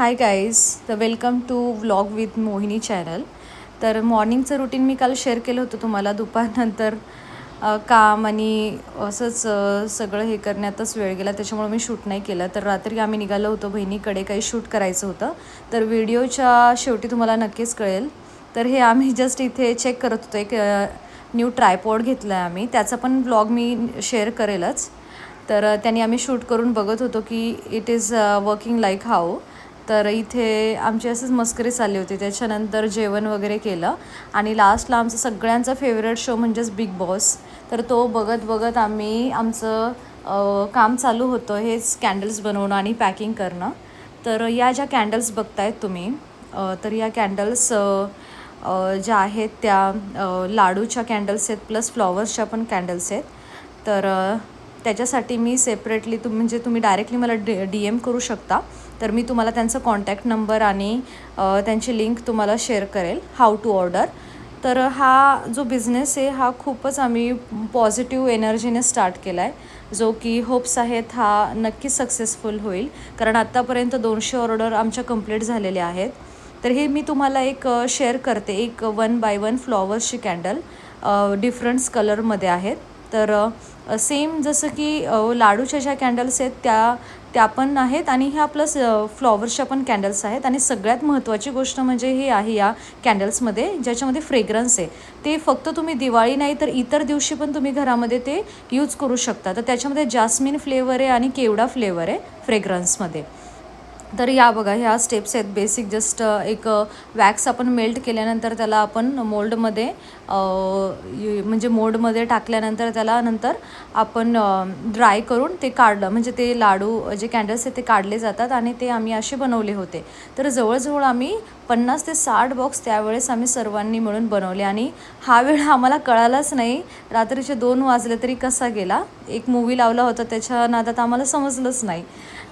हाय guys तर welcome to vlog with Mohini channel तर मॉर्निंगचं रुटीन मी काल शेअर केलं होतं तुम्हाला. दुपारनंतर काम आणि असंच सगळं हे करण्यातच वेळ गेला. त्याच्यामुळे मी शूट नाही केलं. तर रात्री आम्ही निघालो होतो. बहिणीकडे काही शूट करायचं होतं. तर व्हिडिओच्या शेवटी तुम्हाला नक्कीच कळेल. तर हे आम्ही जस्ट इथे चेक करत होतो. एक न्यू ट्रायपॉड घेतला आहे आम्ही. त्याचा पण ब्लॉग मी शेअर करेलच. तर त्यांनी आम्ही शूट करून बघत होतो की it is working like how तर इथे आमची असंच मस्करी चालली होती. त्याच्यानंतर जेवण वगैरे केलं. आणि लास्टला आमचा सगळ्यांचा फेवरेट शो म्हणजेच बिग बॉस तर तो बघत बघत आम्ही आमचं काम चालू होतं हेच कॅन्डल्स बनवणं आणि पॅकिंग करणं. तर या ज्या कॅन्डल्स बघतायत तुम्ही तर या कॅन्डल्स ज्या आहेत त्या लाडूच्या कॅन्डल्स आहेत प्लस फ्लॉवर्सच्या पण कॅन्डल्स आहेत. तर त्याच्यासाठी मी सेपरेटली तुम म्हणजे तुम्ही डायरेक्टली मला डी डी एम करू शकता. तर मी तुम्हाला त्यांचा कॉन्टॅक्ट नंबर आणि त्यांची लिंक तुम्हाला शेअर करेल हाऊ टू ऑर्डर तर हा जो बिझनेस आहे हा खूपच आम्ही पॉझिटिव्ह एनर्जीने स्टार्ट केला आहे जो की होप्स आहेत हा नक्की सक्सेसफुल होईल. कारण आत्तापर्यंत दोनशे ऑर्डर आमच्या कंप्लीट झालेल्या आहेत. तर हे मी तुम्हाला एक शेअर करते. एक वन बाय वन फ्लॉवर्सची कॅन्डल डिफरंट्स कलरमध्ये आहेत. तर सेम जसं की लाडूच्या ज्या कॅन्डल्स आहेत त्या त्या पण आहेत आणि ह्या प्लस फ्लॉवर्सच्या पण कॅन्डल्स आहेत. आणि सगळ्यात महत्त्वाची गोष्ट म्हणजे हे आहे या कॅन्डल्समध्ये ज्याच्यामध्ये फ्रेग्रन्स आहे. ते फक्त तुम्ही दिवाळी नाही तर इतर दिवशी पण तुम्ही घरामध्ये ते यूज करू शकता. तर त्याच्यामध्ये जास्मिन फ्लेवर आहे आणि केवडा फ्लेवर आहे फ्रेग्रन्समध्ये तर या बघा ह्या स्टेप्स आहेत. बेसिक जस्ट एक वॅक्स आपण मेल्ट केल्यानंतर त्याला आपण मोल्डमध्ये म्हणजे मोल्डमध्ये टाकल्यानंतर त्याला नंतर आपण ड्राय करून ते काढलं. म्हणजे ते लाडू जे कॅन्डल्स आहेत ते काढले जातात आणि ते आम्ही असे बनवले होते. तर जवळजवळ आम्ही पन्नास ते साठ बॉक्स त्यावेळेस आम्ही सर्वांनी मिळून बनवले. आणि हा वेळ आम्हाला कळालाच नाही. रात्रीचे दोन वाजले तरी कसा गेला? एक मूवी लावला होता त्याच्या नादात आम्हाला समजलंच नाही.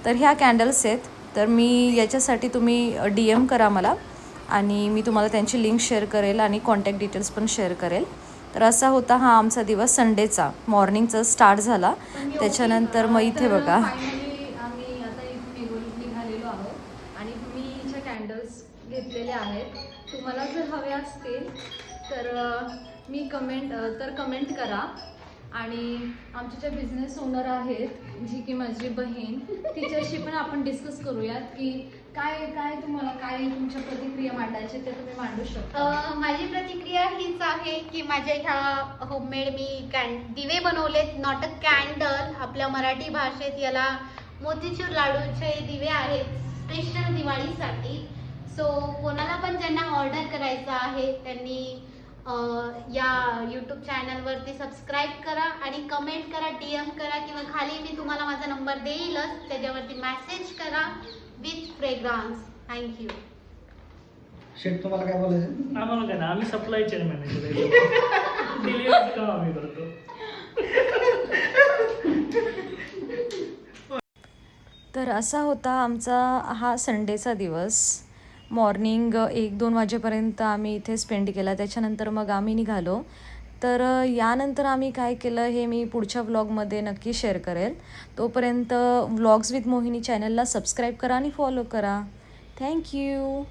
तर ह्या कॅन्डल्स आहेत. तर मी याच्यासाठी तुम्ही डी एम करा मला आणि मी तुम्हाला त्यांची लिंक शेअर करेल आणि कॉन्टॅक्ट डिटेल्स पण शेअर करेल. तर असा होता हा आमचा दिवस संडेचा. मॉर्निंगचा स्टार्ट झाला. त्याच्यानंतर मग इथे बघा. आम्ही आता इथे निघून निघालेलो आहोत आणि मी इथे कॅन्डल्स घेतलेले आहेत तुम्हाला जर हवे असतील तर मी कमेंट तर कमेंट करा. आणि आमचे जे बिझनेस ओनर आहेत जी की माझी बहीण तिच्याशी पण आपण डिस्कस करूयात की काय काय तुम्हाला काय तुमच्या प्रतिक्रिया मांडायचे ते तुम्ही मांडू शकता. माझी प्रतिक्रिया हीच आहे की माझ्या ह्या होममेड मी कॅन दिवे बनवलेत नॉट अ कॅन्डल आपल्या मराठी भाषेत याला मोतीचूर लाडूचे दिवे आहेत स्पेशल दिवाळीसाठी. सो कोणाला पण ज्यांना ऑर्डर करायचं आहे त्यांनी या यूट्यूब चॅनलवरती सबस्क्राईब करा आणि कमेंट करा डी एम करा किंवा खाली मी तुम्हाला माझा नंबर देईलच. त्याच्यावरती मेसेज करा विथ फ्रेग्रान्स थँक्यू शेठ तुम्हाला काय बोलायचं? आम्हाला काय ना आम्ही सप्लाय चेन मॅनेजर आहे डिलिव्हरीचं काम आम्ही करतो. तर असा होता आमचा हा संडेचा दिवस. मॉर्निंग एक दोन वाजेपर्यंत आम्ही इथे स्पेंड केला. त्याच्यानंतर मग आम्ही निघालो. तर यानंतर आम्ही काय केलं हे मी पुढच्या व्लॉगमध्ये नक्की शेअर करेल. तोपर्यंत व्लॉग्स विथ मोहिनी चॅनलला सबस्क्राईब करा आणि फॉलो करा. थँक्यू